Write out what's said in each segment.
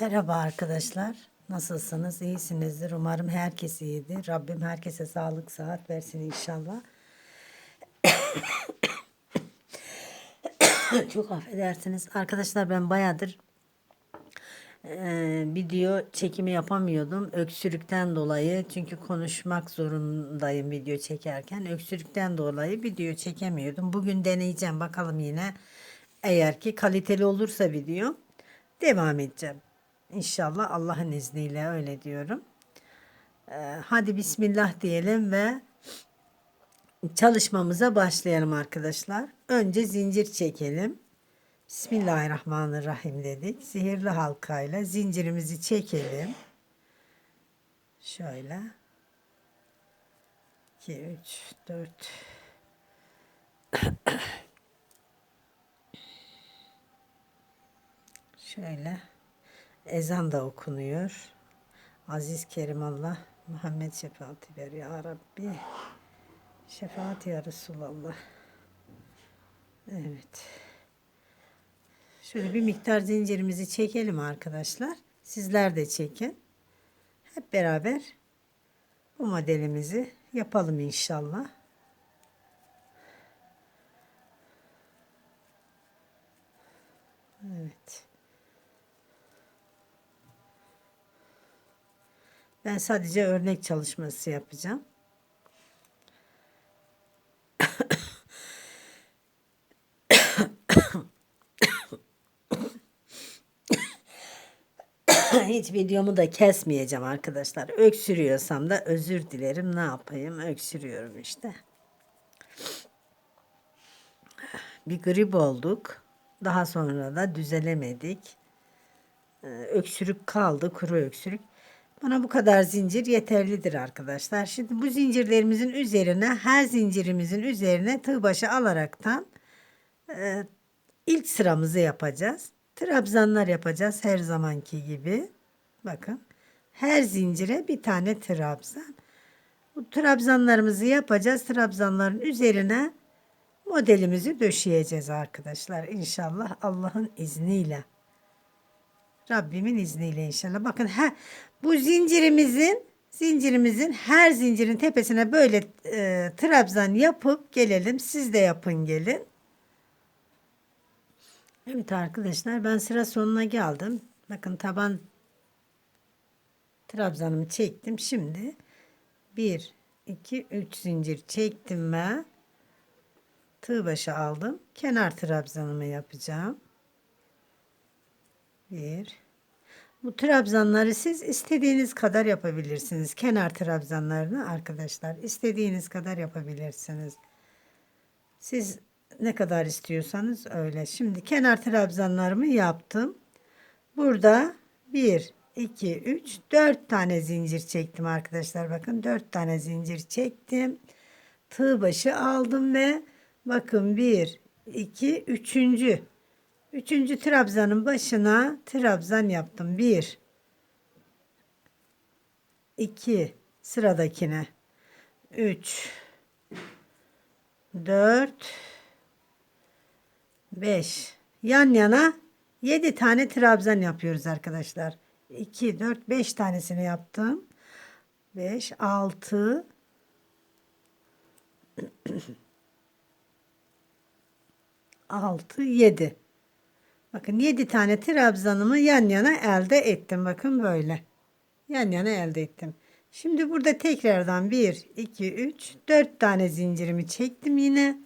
Merhaba arkadaşlar. Nasılsınız? İyisinizdir. Umarım herkes iyidir. Rabbim herkese sağlık, sıhhat versin inşallah. Çok affedersiniz. Arkadaşlar ben bayağıdır eee, video çekimi yapamıyordum. Öksürükten dolayı. Çünkü konuşmak zorundayım video çekerken. Öksürükten dolayı video çekemiyordum. Bugün deneyeceğim. Bakalım yine. Eğer ki kaliteli olursa video devam edeceğim. İnşallah Allah'ın izniyle öyle diyorum. Eee, hadi Bismillah diyelim ve çalışmamıza başlayalım arkadaşlar. Önce zincir çekelim. Bismillahirrahmanirrahim dedik. Sihirli halkayla zincirimizi çekelim. Şöyle. 2, 3, 4. Şöyle. Ezan da okunuyor. Aziz Kerim Allah Muhammed şefaati ver ya Rabbi. Şefaat ya Resulallah. Evet. Şöyle bir miktar zincirimizi çekelim arkadaşlar. Sizler de çekin. Hep beraber bu modelimizi yapalım inşallah. Evet. Ben sadece örnek çalışması yapacağım. Hiç videomu da kesmeyeceğim arkadaşlar. Öksürüyorsam da özür dilerim. Ne yapayım? Öksürüyorum işte. Bir grip olduk. Daha sonra da düzelemedik. Ee, Öksürük kaldı, kuru öksürük. Bana bu kadar zincir yeterlidir arkadaşlar. Şimdi bu zincirlerimizin üzerine, her zincirimizin üzerine tığ başı alaraktan e, ilk sıramızı yapacağız. Trabzanlar yapacağız her zamanki gibi. Bakın. Her zincire bir tane trabzan. Bu trabzanlarımızı yapacağız. Trabzanların üzerine modelimizi döşeyeceğiz arkadaşlar. İnşallah Allah'ın izniyle. Rabbimin izniyle inşallah. Bakın he, bu zincirimizin zincirimizin her zincirin tepesine böyle e, trabzan yapıp gelelim. Siz de yapın gelin. Evet arkadaşlar ben sıra sonuna geldim. Bakın taban trabzanımı çektim. Şimdi 1 2 3 zincir çektim ve tığ başı aldım. Kenar trabzanımı yapacağım. 1 Bu trabzanları siz istediğiniz kadar yapabilirsiniz. Kenar trabzanlarını arkadaşlar istediğiniz kadar yapabilirsiniz. Siz ne kadar istiyorsanız öyle. Şimdi kenar trabzanlarımı yaptım. Burada 1, 2, 3, 4 tane zincir çektim arkadaşlar. Bakın 4 tane zincir çektim. Tığ başı aldım ve bakın 1, 2, 3. Üçüncü trabzanın başına trabzan yaptım. 1, 2, sıradakine 3, 4, 5. Yan yana 7 tane trabzan yapıyoruz arkadaşlar. 2, 4, 5 tanesini yaptım. 5, 6, 6, 7. Bakın 7 tane trabzanımı yan yana elde ettim. Bakın böyle. Yan yana elde ettim. Şimdi burada tekrardan 1, 2, 3, 4 tane zincirimi çektim yine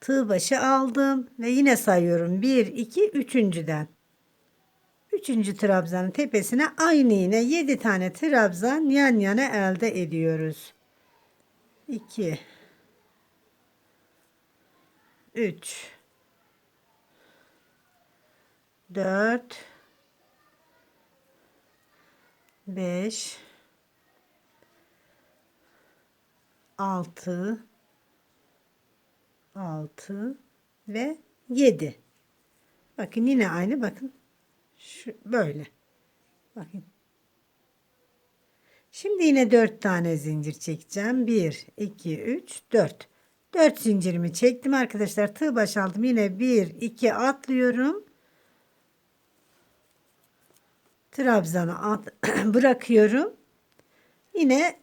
tığ başı aldım ve yine sayıyorum. 1, 2, üçüncüden. Üçüncü trabzanın tepesine aynı yine 7 tane trabzan yan yana elde ediyoruz. 2 3 4 5 6 6 ve 7. Bakın yine aynı bakın. Şu böyle. Bakın. Şimdi yine 4 tane zincir çekeceğim. 1 2 3 4. 4 zincirimi çektim arkadaşlar. Tığ baş aldım. Yine 1 2 atlıyorum. Trabzanı at- bırakıyorum. Yine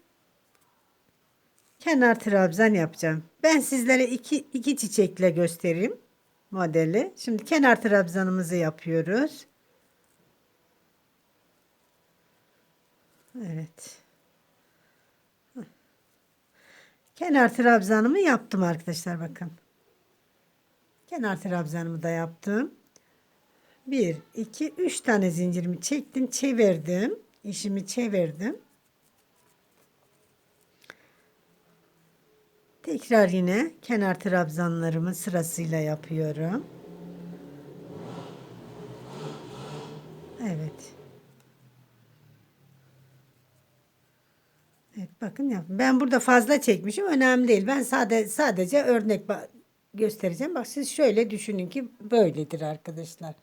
kenar trabzan yapacağım. Ben sizlere iki, iki çiçekle göstereyim modeli. Şimdi kenar trabzanımızı yapıyoruz. Evet. Kenar trabzanımı yaptım arkadaşlar bakın. Kenar trabzanımı da yaptım. 1, 2, 3 tane zincirimi çektim, çevirdim. İşimi çevirdim. Tekrar yine kenar trabzanlarımı sırasıyla yapıyorum. Evet. Evet bakın yap. Ben burada fazla çekmişim. Önemli değil. Ben sade sadece örnek göstereceğim. Bak siz şöyle düşünün ki böyledir arkadaşlar.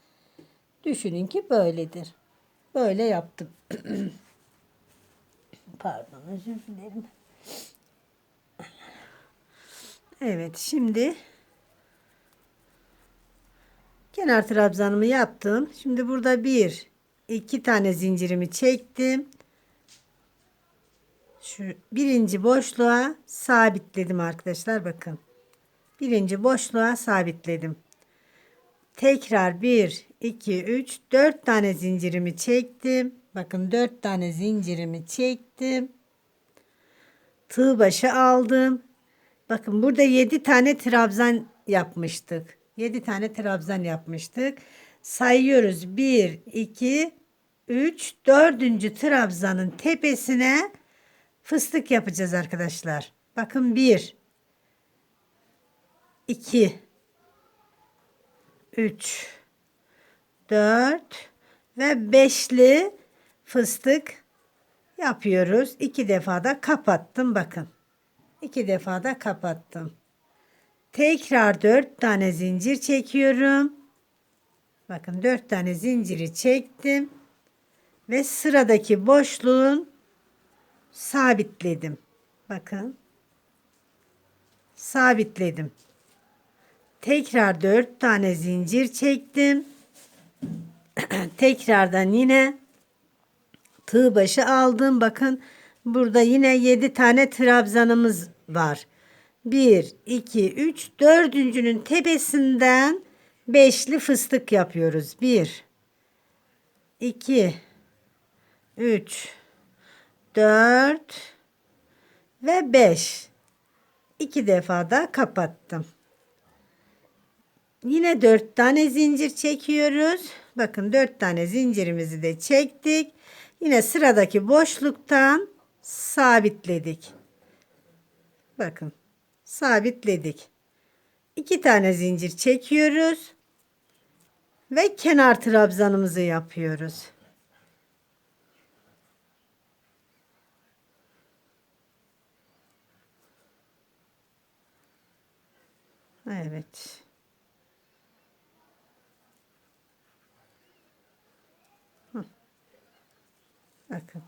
Düşünün ki böyledir. Böyle yaptım. Pardon özür dilerim. Evet şimdi kenar trabzanımı yaptım. Şimdi burada bir iki tane zincirimi çektim. Şu birinci boşluğa sabitledim arkadaşlar bakın. Birinci boşluğa sabitledim. Tekrar 1, 2, 3, 4 tane zincirimi çektim. Bakın 4 tane zincirimi çektim. Tığ başı aldım. Bakın burada 7 tane trabzan yapmıştık. 7 tane trabzan yapmıştık. Sayıyoruz. 1, 2, 3, 4. trabzanın tepesine fıstık yapacağız arkadaşlar. Bakın 1, 2, 3, 4 ve beşli fıstık yapıyoruz. İki defa da kapattım bakın. İki defa da kapattım. Tekrar dört tane zincir çekiyorum. Bakın dört tane zinciri çektim. Ve sıradaki boşluğun sabitledim. Bakın. Sabitledim. Tekrar dört tane zincir çektim. Tekrardan yine tığ başı aldım. Bakın burada yine yedi tane trabzanımız var. 1, 2, 3, dördüncünün tepesinden beşli fıstık yapıyoruz. 1, 2, 3, 4 ve 5. İki defa da kapattım. Yine dört tane zincir çekiyoruz. Bakın dört tane zincirimizi de çektik. Yine sıradaki boşluktan sabitledik. Bakın sabitledik. İki tane zincir çekiyoruz. Ve kenar trabzanımızı yapıyoruz. Evet. Bakın.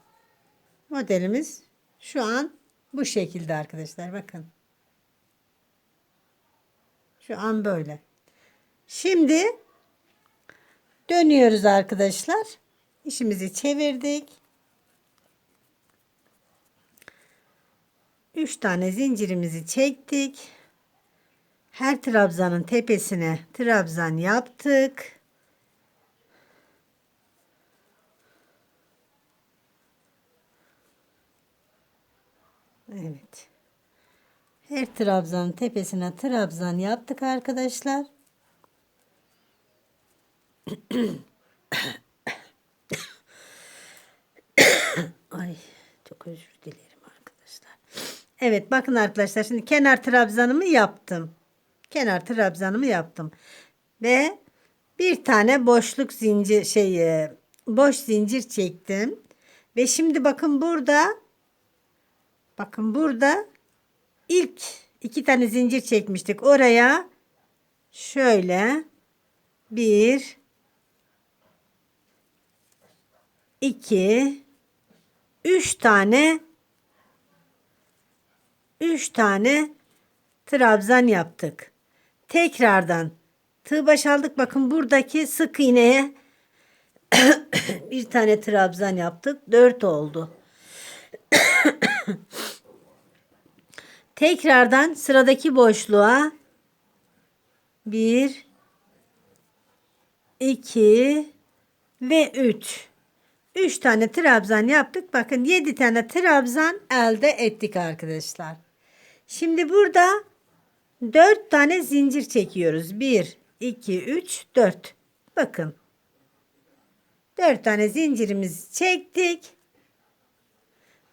Modelimiz şu an bu şekilde arkadaşlar. Bakın. Şu an böyle. Şimdi dönüyoruz arkadaşlar. İşimizi çevirdik. 3 tane zincirimizi çektik. Her trabzanın tepesine trabzan yaptık. Evet. Her trabzanın tepesine trabzan yaptık arkadaşlar. Ay çok özür dilerim arkadaşlar. Evet bakın arkadaşlar şimdi kenar trabzanımı yaptım. Kenar trabzanımı yaptım. Ve bir tane boşluk zincir şey e, boş zincir çektim. Ve şimdi bakın burada bakın burada ilk iki tane zincir çekmiştik. Oraya şöyle bir iki üç tane üç tane trabzan yaptık. Tekrardan tığ baş aldık. Bakın buradaki sık iğneye bir tane trabzan yaptık. Dört oldu. Tekrardan sıradaki boşluğa bir, iki ve üç. Üç tane trabzan yaptık. Bakın yedi tane trabzan elde ettik arkadaşlar. Şimdi burada dört tane zincir çekiyoruz. Bir, iki, üç, dört. Bakın. Dört tane zincirimizi çektik.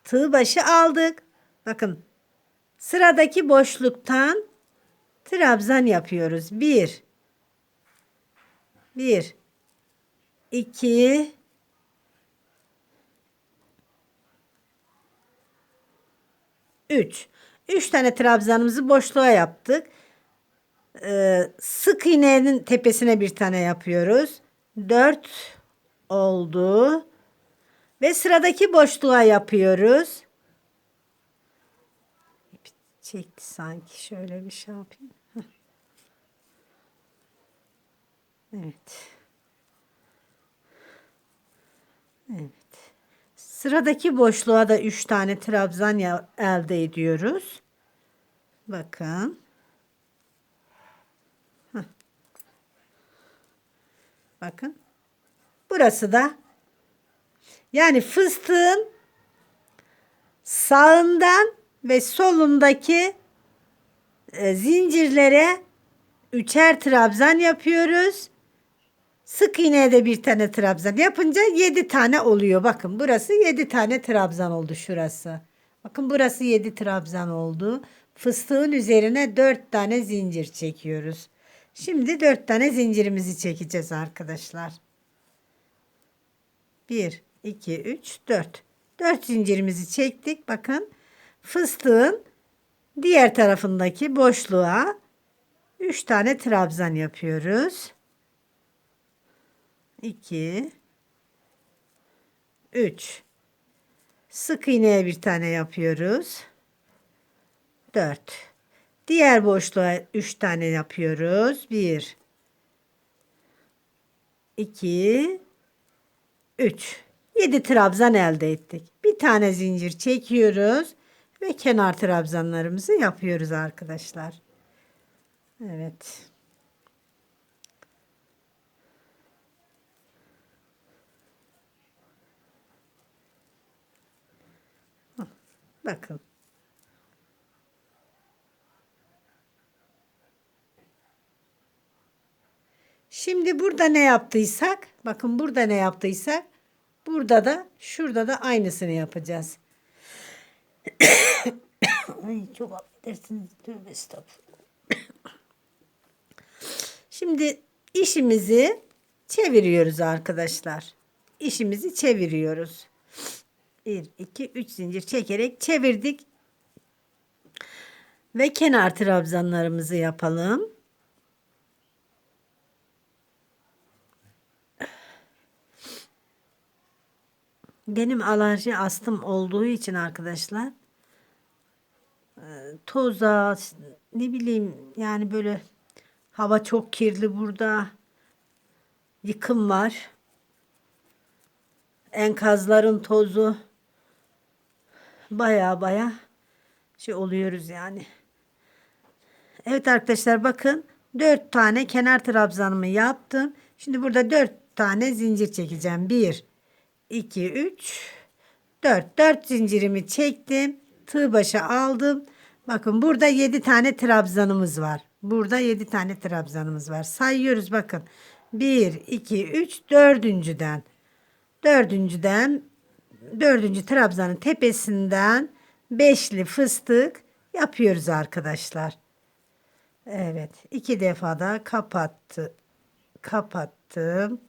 Tığ başı aldık. Bakın. Sıradaki boşluktan trabzan yapıyoruz. Bir. Bir. iki, Üç. Üç tane trabzanımızı boşluğa yaptık. Ee, sık iğnenin tepesine bir tane yapıyoruz. Dört oldu. Ve sıradaki boşluğa yapıyoruz. Çekti sanki. Şöyle bir şey yapayım. Evet. Evet. Sıradaki boşluğa da 3 tane trabzan elde ediyoruz. Bakın. Heh. Bakın. Burası da yani fıstığın sağından ve solundaki e, zincirlere üçer trabzan yapıyoruz. Sık iğneye de bir tane trabzan yapınca 7 tane oluyor. Bakın burası 7 tane trabzan oldu şurası. Bakın burası 7 trabzan oldu. Fıstığın üzerine 4 tane zincir çekiyoruz. Şimdi 4 tane zincirimizi çekeceğiz arkadaşlar. 1, 2, 3, 4. 4 zincirimizi çektik. Bakın fıstığın diğer tarafındaki boşluğa 3 tane trabzan yapıyoruz. 2 3 Sık iğneye bir tane yapıyoruz. 4 Diğer boşluğa 3 tane yapıyoruz. 1 2 3 7 trabzan elde ettik. Bir tane zincir çekiyoruz ve kenar trabzanlarımızı yapıyoruz arkadaşlar. Evet. Bakın. Şimdi burada ne yaptıysak, bakın burada ne yaptıysak, burada da şurada da aynısını yapacağız. Ay çok affedersiniz. Tövbe estağfurullah. Şimdi işimizi çeviriyoruz arkadaşlar. İşimizi çeviriyoruz. 1, 2, 3 zincir çekerek çevirdik. Ve kenar trabzanlarımızı yapalım. Benim alerji astım olduğu için arkadaşlar e, toza ne bileyim yani böyle hava çok kirli burada yıkım var enkazların tozu baya baya şey oluyoruz yani. Evet arkadaşlar bakın 4 tane kenar trabzanımı yaptım. Şimdi burada 4 tane zincir çekeceğim. 1 2 3 4 4 zincirimi çektim. Tığ başı aldım. Bakın burada 7 tane trabzanımız var. Burada 7 tane trabzanımız var. Sayıyoruz bakın. 1 2 3 dördüncüden. Dördüncüden dördüncü trabzanın tepesinden beşli fıstık yapıyoruz arkadaşlar. Evet. iki defa da kapattı. Kapattım.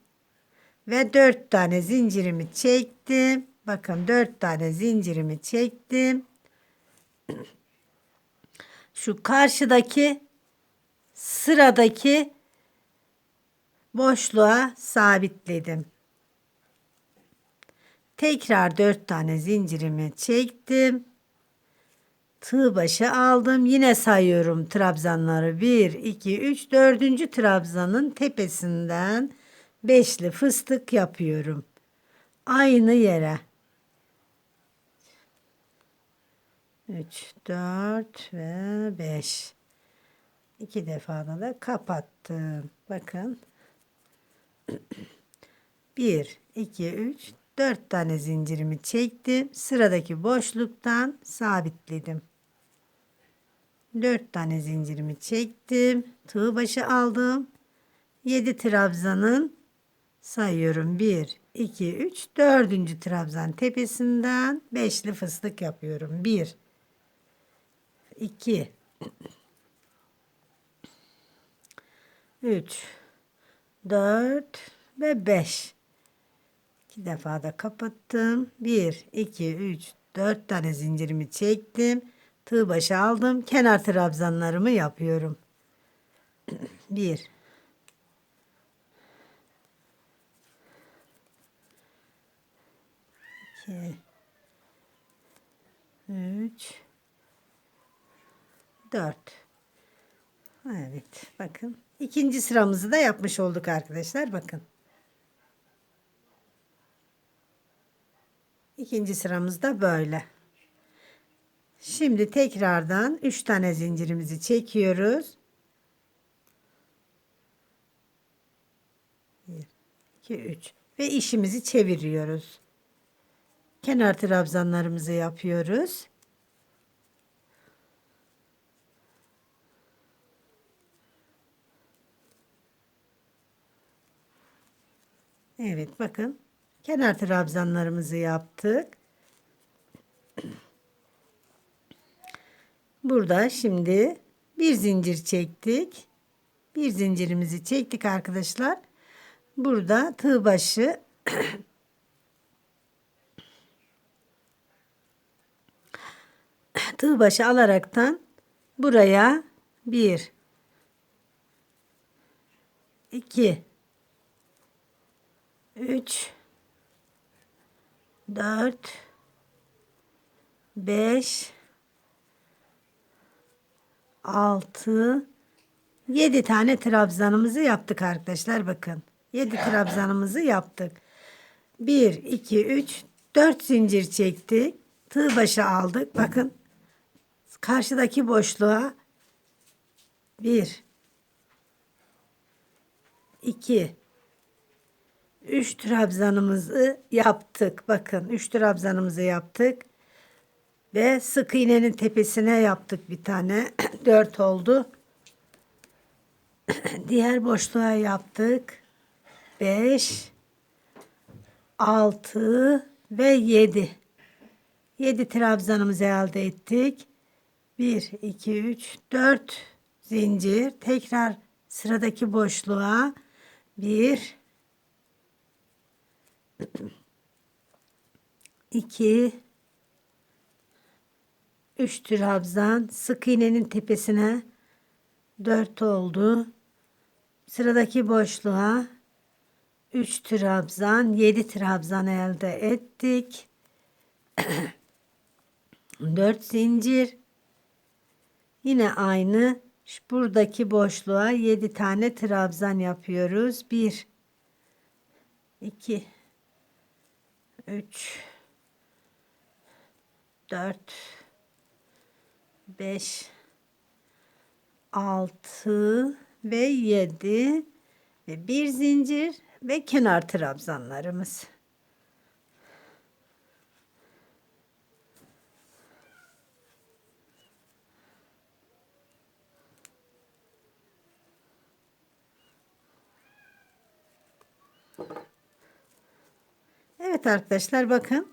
Ve dört tane zincirimi çektim. Bakın dört tane zincirimi çektim. Şu karşıdaki sıradaki boşluğa sabitledim. Tekrar dört tane zincirimi çektim. Tığ başı aldım. Yine sayıyorum trabzanları. 1, 2, 3, 4. trabzanın tepesinden beşli fıstık yapıyorum. aynı yere. 3, 4 ve 5. İki defada da kapattım. Bakın. 1, 2, 3, 4 tane zincirimi çektim. Sıradaki boşluktan sabitledim. 4 tane zincirimi çektim. Tığ başı aldım. 7 trabzanın sayıyorum. 1, 2, 3, 4. trabzan tepesinden beşli fıstık yapıyorum. 1, 2, 3, 4 ve 5. İki defa da kapattım. 1, 2, 3, 4 tane zincirimi çektim. Tığ başı aldım. Kenar trabzanlarımı yapıyorum. 1, 2, 3, 4. Evet bakın. İkinci sıramızı da yapmış olduk arkadaşlar. Bakın. İkinci sıramız da böyle. Şimdi tekrardan 3 tane zincirimizi çekiyoruz. 1, 2, 3 ve işimizi çeviriyoruz. Kenar trabzanlarımızı yapıyoruz. Evet bakın kenar trabzanlarımızı yaptık. Burada şimdi bir zincir çektik. Bir zincirimizi çektik arkadaşlar. Burada tığ başı tığ başı alaraktan buraya bir iki üç dört beş altı yedi tane trabzanımızı yaptık arkadaşlar bakın. Yedi trabzanımızı yaptık. Bir, iki, üç, dört zincir çektik. Tığ başı aldık. Bakın karşıdaki boşluğa 1 2 3 trabzanımızı yaptık. Bakın 3 trabzanımızı yaptık. Ve sık iğnenin tepesine yaptık bir tane. 4 oldu. Diğer boşluğa yaptık. 5 6 ve 7. 7 trabzanımızı elde ettik. 1, 2, 3, 4 zincir. Tekrar sıradaki boşluğa 1, 2, 3 trabzan. Sık iğnenin tepesine 4 oldu. Sıradaki boşluğa 3 trabzan, 7 trabzan elde ettik. 4 zincir Yine aynı buradaki boşluğa 7 tane trabzan yapıyoruz. 1 2 3 4 5 6 ve 7 ve bir zincir ve kenar trabzanlarımız. Evet arkadaşlar bakın.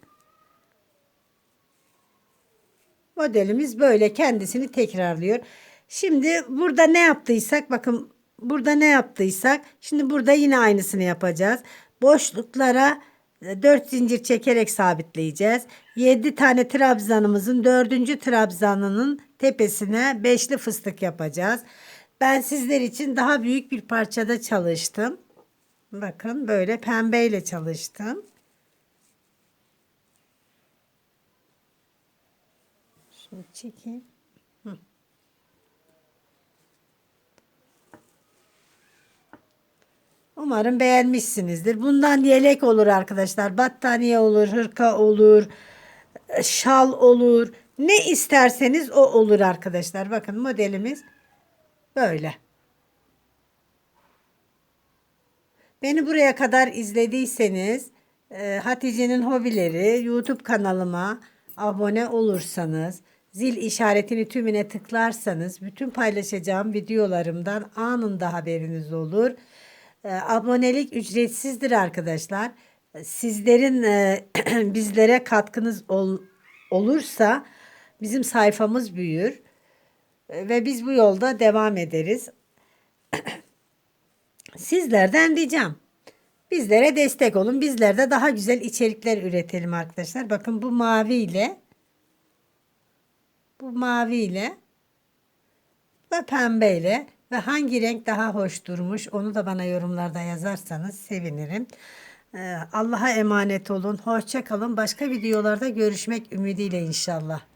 Modelimiz böyle kendisini tekrarlıyor. Şimdi burada ne yaptıysak bakın burada ne yaptıysak şimdi burada yine aynısını yapacağız. Boşluklara 4 zincir çekerek sabitleyeceğiz. 7 tane trabzanımızın 4. trabzanının tepesine beşli fıstık yapacağız. Ben sizler için daha büyük bir parçada çalıştım. Bakın böyle pembeyle çalıştım. Şunu çekeyim. Hı. Umarım beğenmişsinizdir. Bundan yelek olur arkadaşlar. Battaniye olur, hırka olur, şal olur. Ne isterseniz o olur arkadaşlar. Bakın modelimiz böyle. Beni buraya kadar izlediyseniz e, Hatice'nin hobileri YouTube kanalıma abone olursanız zil işaretini tümüne tıklarsanız bütün paylaşacağım videolarımdan anında haberiniz olur. E, abonelik ücretsizdir arkadaşlar. Sizlerin e, bizlere katkınız ol- olursa bizim sayfamız büyür E, ve biz bu yolda devam ederiz. Sizlerden ricam. Bizlere destek olun. Bizler de daha güzel içerikler üretelim arkadaşlar. Bakın bu mavi ile bu mavi ile ve pembe ile ve hangi renk daha hoş durmuş onu da bana yorumlarda yazarsanız sevinirim. Ee, Allah'a emanet olun. Hoşça kalın. Başka videolarda görüşmek ümidiyle inşallah.